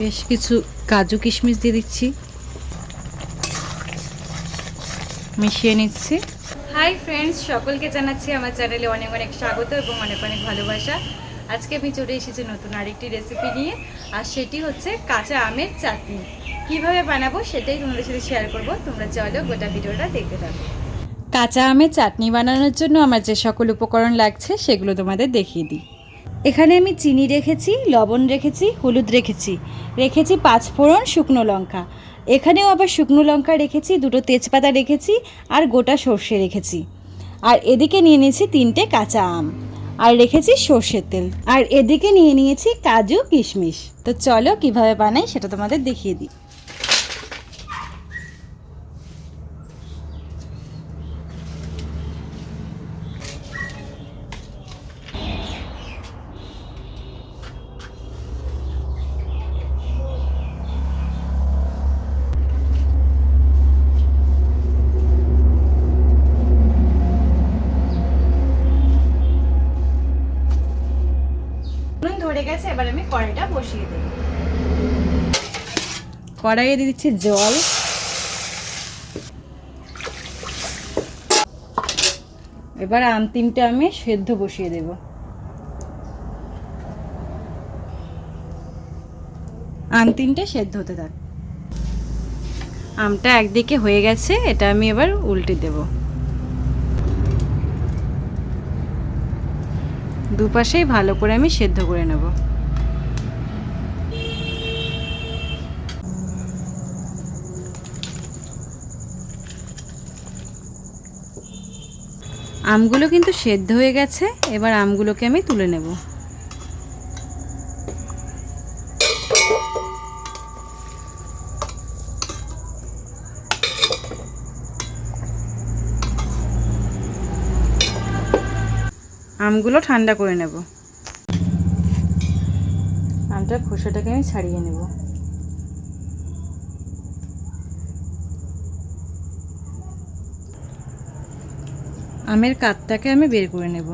বেশ কিছু কাজু কিশমিশ দিয়ে দিচ্ছি। মিশিয়ে নিচ্ছি। হাই ফ্রেন্ডস সকলকে জানাচ্ছি আমার চ্যানেলে অনেক অনেক স্বাগত এবং অনেক অনেক ভালোবাসা। আজকে আমি চলে এসেছি নতুন আরেকটি রেসিপি নিয়ে আর সেটি হচ্ছে কাঁচা আমের চাটনি। কীভাবে বানাবো সেটাই তোমাদের সাথে শেয়ার করব। তোমরা চলো গোটা ভিডিওটা দেখতে থাকো। কাঁচা আমের চাটনি বানানোর জন্য আমার যে সকল উপকরণ লাগছে সেগুলো তোমাদের দেখিয়ে দিই। এখানে আমি চিনি রেখেছি, লবণ রেখেছি, হলুদ রেখেছি। রেখেছি পাঁচ ফোড়ন শুকনো লঙ্কা। এখানেও আবার শুকনো লঙ্কা রেখেছি, দুটো তেজপাতা রেখেছি আর গোটা সর্ষে রেখেছি। আর এদিকে নিয়ে নিয়েছি তিনটে কাঁচা আম। আর রেখেছি সর্ষের তেল। আর এদিকে নিয়ে নিয়েছি কাজু কিশমিশ। তো চলো কীভাবে বানাই সেটা তোমাদের দেখিয়ে দিই। ধরে গেছে, এবার আমি কড়াইটা বসিয়ে দেব। কড়াইয়ে দিয়ে দিচ্ছি জল। এবার আম তিনটে আমি সেদ্ধ বসিয়ে দেব। আম তিনটে সেদ্ধ হতে থাক। আমটা একদিকে হয়ে গেছে, এটা আমি এবার উল্টে দেবো। দুপাশেই ভালো করে আমি সেদ্ধ করে নেব। আমগুলো কিন্তু সেদ্ধ হয়ে গেছে, এবার আমগুলোকে আমি তুলে নেব। আমগুলো ঠান্ডা করে নেব। আমটার খোসাটাকে আমি ছাড়িয়ে নেব। আমের কাতটাকে আমি বের করে নেব।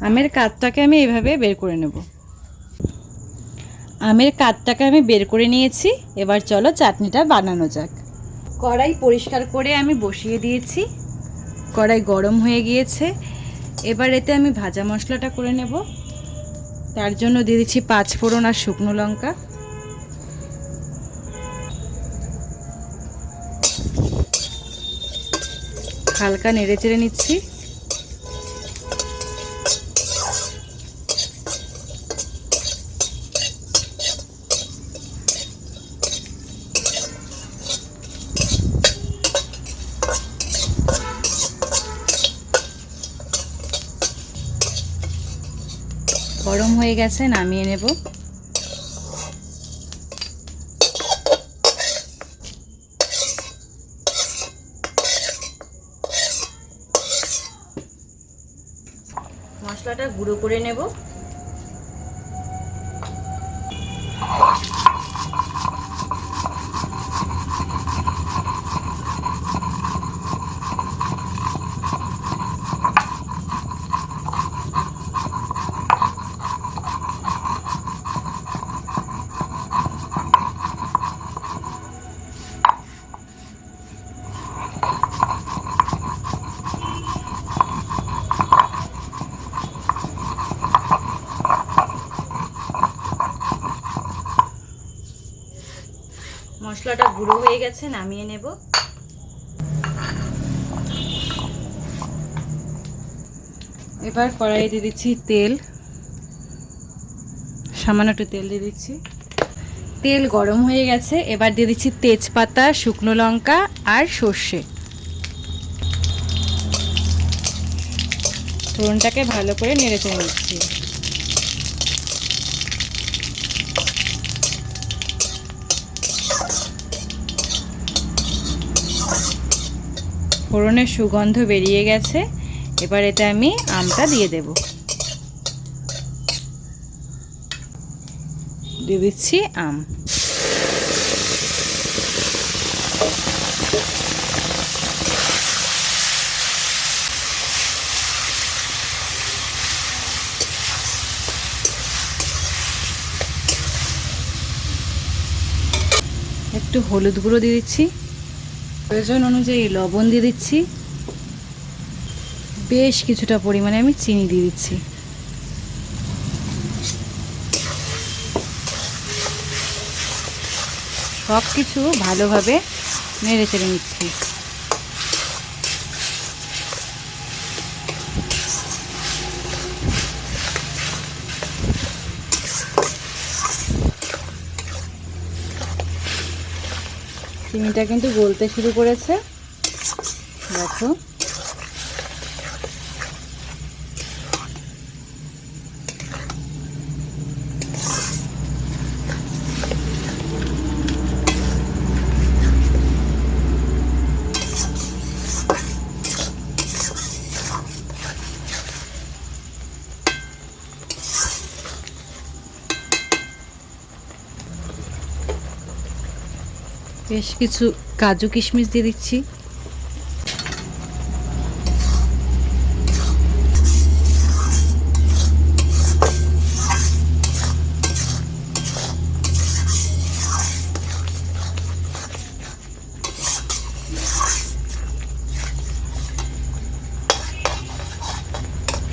আমের কাতটাকে আমি এভাবে বের করে নেব। আমের কাতটাকে আমি বের করে নিয়েছি। এবার চলো চাটনিটা বানানো যাক। কড়াই পরিষ্কার করে আমি বসিয়ে দিয়েছি। কড়াই গরম হয়ে গিয়েছে। এবার এতে আমি ভাজা মশলাটা করে নেব। তার জন্য দিয়ে দিচ্ছি পাঁচ ফোড়ন আর শুকনো লঙ্কা। হালকা নেড়ে চেড়ে নিচ্ছি। গরম হয়ে গেছে নামিয়ে নেব। মশলাটা গুঁড়ো করে নেব মশলাটা গুঁড়ো হয়ে গেছে, নামিয়ে নেব। এবার কড়াইয়ে দিয়ে দিচ্ছি তেল। সামান্য একটু তেল দিয়ে দিচ্ছি। তেল গরম হয়ে গেছে, এবার দিয়ে দিচ্ছি তেজপাতা, শুকনো লঙ্কা আর সর্ষে। ফোড়নটাকে ভালো করে নেড়ে চেড়ে নিচ্ছি। ফোড়নের সুগন্ধ বেরিয়ে গেছে। এবার এতে আমি আমটা দিয়ে দেব। দিয়ে দিচ্ছি আম। একটু হলুদ গুঁড়ো দিয়ে দিচ্ছি। প্রয়োজন অনুযায়ী লবণ দিয়ে দিচ্ছি। বেশ কিছুটা পরিমাণে আমি চিনি দিয়ে দিচ্ছি। সব কিছু ভালোভাবে মেরে চেড়ে নিচ্ছি। চিনিটা কিন্তু গলতে শুরু করেছে। দেখো। বেশ কিছু কাজু কিশমিশ দিয়ে দিচ্ছি।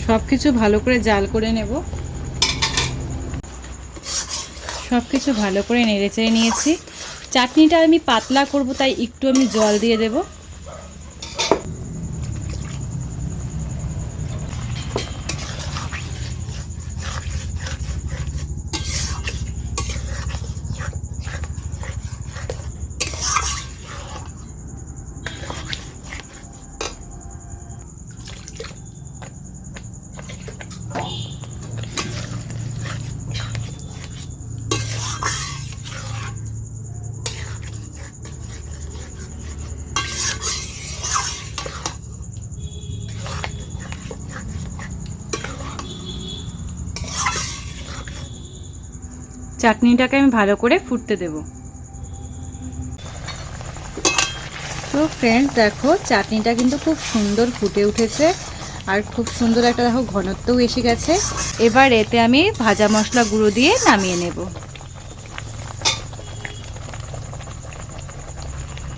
সব কিছু ভালো করে জাল করে নেব। সব কিছু ভালো করে নেড়ে চেড়ে নিয়েছি। চাটনিটা আমি পাতলা করব তাই একটু আমি জল দিয়ে দেব। চাটনিটাকে আমি ভালো করে ফুটতে দেব। তো ফ্রেন্ডস দেখো, চাটনিটা কিন্তু খুব সুন্দর ফুটে উঠেছে। আর খুব সুন্দর একটা, দেখো, ঘনত্বও এসে গেছে। এবার এতে আমি ভাজা মশলা গুঁড়ো দিয়ে নামিয়ে নেব।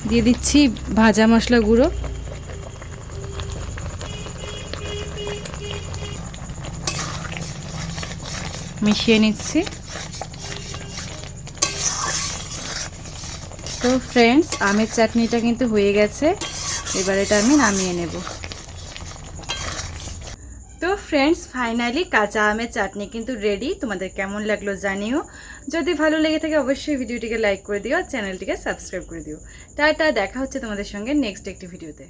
দিয়ে দিচ্ছি ভাজা মশলা গুঁড়ো। মিশিয়ে নিচ্ছি। তো ফ্রেন্ডস আমের চাটনিটা কিন্তু হয়ে গেছে। এবার এটা আমি নামিয়ে নেব। তো ফ্রেন্ডস ফাইনালি কাঁচা আমের চাটনি কিন্তু রেডি তোমাদের কেমন লাগল জানিও। যদি ভালো লেগে থাকে অবশ্যই ভিডিওটিকে লাইক করে দিও আর চ্যানেলটিকে সাবস্ক্রাইব করে দিও। টাটা, দেখা হচ্ছে তোমাদের সঙ্গে নেক্সট একটি ভিডিওতে